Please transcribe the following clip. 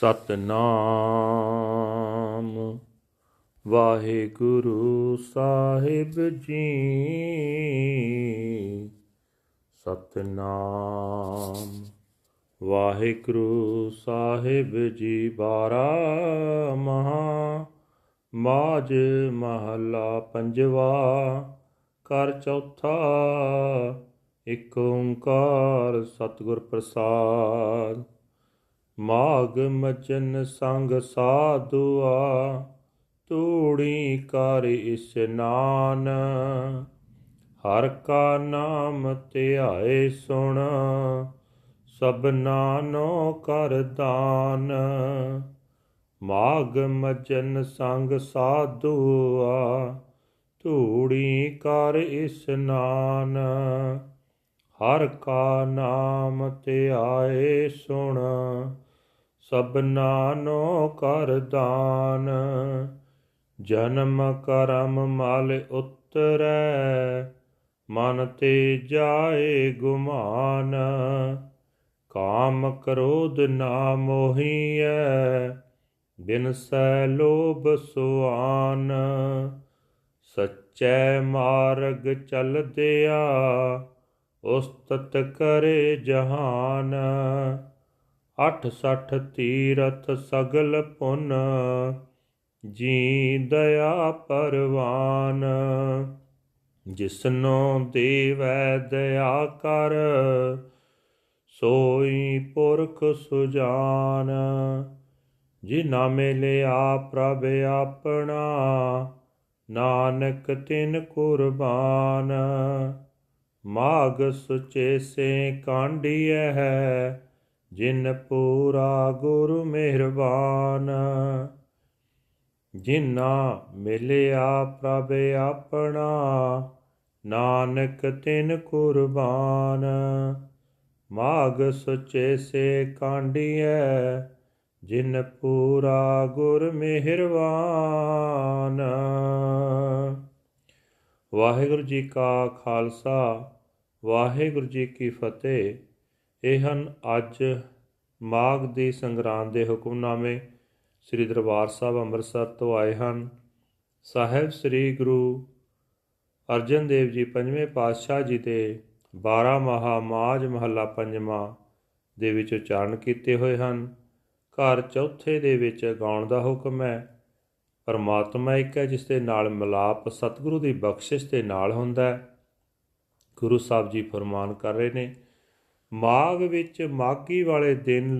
ਸਤਨਾਮ। ਵਾਹਿਗੁਰੂ ਸਾਹਿਬ ਜੀ, ਸਤਨਾਮ। ਵਾਹਿਗੁਰੂ ਸਾਹਿਬ ਜੀ ਬਾਰਾ ਮਹਾ ਮਾਜ ਮਹਲਾ ਪੰਜਵਾ ਕਰ ਚੌਥਾ, ਇਕ ਓੰਕਾਰ ਸਤਿਗੁਰ ਪ੍ਰਸਾਦ। ਮਾਗ ਮਚਨ ਸੰਗ ਸਾਧੂਆ, ਤੂੜੀ ਕਰ ਇਸਨਾਨ ਹਰ ਕਾ ਨਾਮ ਧਿਆਏ ਸੁਣ ਸਭਨਾ ਨੋ ਕਰ ਦਾਨ। ਮਾਗ ਮਜਨ ਸੰਗ ਸਾਧੂਆ ਧੂੜੀ ਕਰ ਇਸਨਾਨ ਹਰ ਕਾ ਨਾਮ ਧਿਆਏ ਸੁਣ ਸਭਨਾ ਨੋ ਕਰ ਦਾਨ, ਜਨਮ ਕਰਮ ਮਲ ਉਤਰੈ, ਮਨ ਤੇ ਜਾਏ ਗੁਮਾਨ। ਕਾਮ ਕ੍ਰੋਧ ਨਾ ਮੋਹੀਐ, ਬਿਨ ਸੈ ਲੋਭ ਸੁਆਨ। ਸਚੈ ਮਾਰਗ ਚਲਦਿਆ, ਉਸਤਤ ਕਰੇ ਜਹਾਨ। ਅਠ ਸਠ ਤੀਰਥ ਸਗਲ ਪੁਨ ਜੀ ਦਇਆ ਪਰਵਾਨ। ਜਿਸਨੋ ਦੇਵੈ ਦਇਆ ਕਰ, ਸੋਈ ਪੁਰਖ ਸੁਜਾਨ। ਜੀ ਜਿਨਾ ਮਿਲਿਆ ਪ੍ਰਭ ਆਪਣਾ, ਨਾਨਕ ਤਿਨ ਕੁਰਬਾਨ। ਮਾਗ ਸੁਚੇ ਸੇ ਕਾਂਡੀਐ ਹੈ ਜਿਨ ਪੂਰਾ ਗੁਰ ਮਿਹਰਬਾਨ ਜਿਨਾ ਮਿਲਿਆ ਪ੍ਰਭ ਆਪਣਾ, ਨਾਨਕ ਤਿਨ ਕੁਰਬਾਨ। ਮਾਗ ਸੁਚੇ ਸੇ ਕਾਂਡੀਐ ਜਿਨ ਪੂਰਾ ਗੁਰ ਮਿਹਰਬਾਨ। ਵਾਹਿਗੁਰੂ ਜੀ ਕਾ ਖਾਲਸਾ, ਵਾਹਿਗੁਰੂ ਜੀ ਕੀ ਫਤਿਹ। ਇਹ ਹਨ ਅੱਜ ਮਾਘ ਦੀ ਸੰਗਰਾਂਦ ਦੇ ਹੁਕਮਨਾਮੇ ਸ੍ਰੀ ਦਰਬਾਰ ਸਾਹਿਬ ਅੰਮ੍ਰਿਤਸਰ ਤੋਂ ਆਏ ਹਨ। ਸਾਹਿਬ ਸ੍ਰੀ ਗੁਰੂ ਅਰਜਨ ਦੇਵ ਜੀ ਪੰਜਵੇਂ ਪਾਤਸ਼ਾਹ ਜੀ ਦੇ 12 ਮਹਾ ਮਾਜ ਮਹੱਲਾ ਪੰਜਵਾਂ ਦੇ ਵਿੱਚ ਉਚਾਰਨ ਕੀਤੇ ਹੋਏ ਹਨ। ਘਰ ਚੌਥੇ ਦੇ ਵਿੱਚ ਗਾਉਣ ਦਾ ਹੁਕਮ ਹੈ। ਪਰਮਾਤਮਾ ਇੱਕ ਹੈ, ਜਿਸ ਦੇ ਨਾਲ ਮਿਲਾਪ ਸਤਿਗੁਰੂ ਦੀ ਬਖਸ਼ਿਸ਼ ਦੇ ਨਾਲ ਹੁੰਦਾ ਹੈ। ਗੁਰੂ ਸਾਹਿਬ ਜੀ ਫਰਮਾਨ ਕਰ ਰਹੇ ਨੇ ਮਾਘ ਵਿੱਚ ਮਾਘੀ ਵਾਲੇ ਦਿਨ